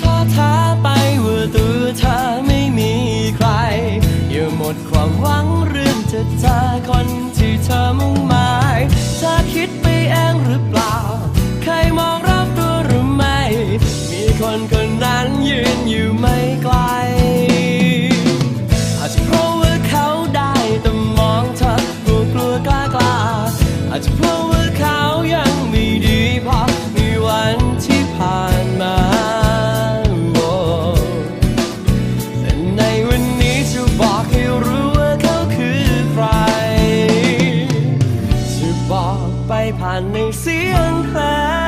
ท้อท้าไปว่าตัวเธอไม่มีใคร อย่าหมดความหวังเรื่องจะเจอคนที่เธอมุ่งหมายถ้าคิดไป เสียงแคล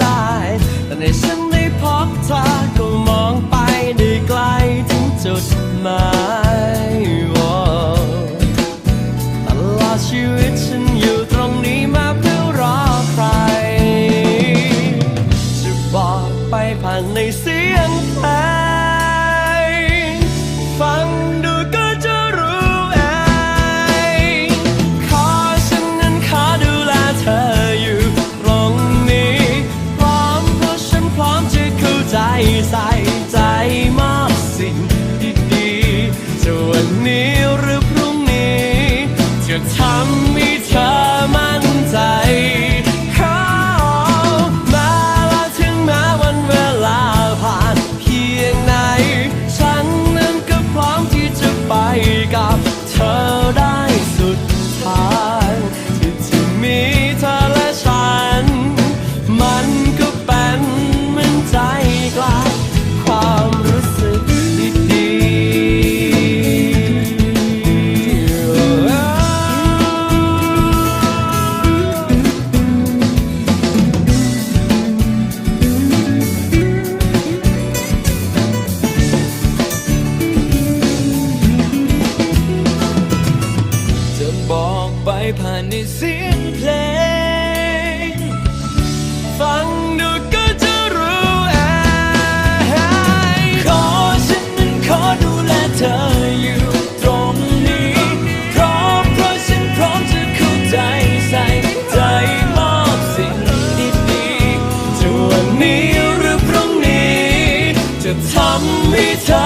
ได้ แต่ในฉันได้พบเธอก็มองไปได้ไกลถึงจุดหมายตลอดชีวิต 已充满 be told.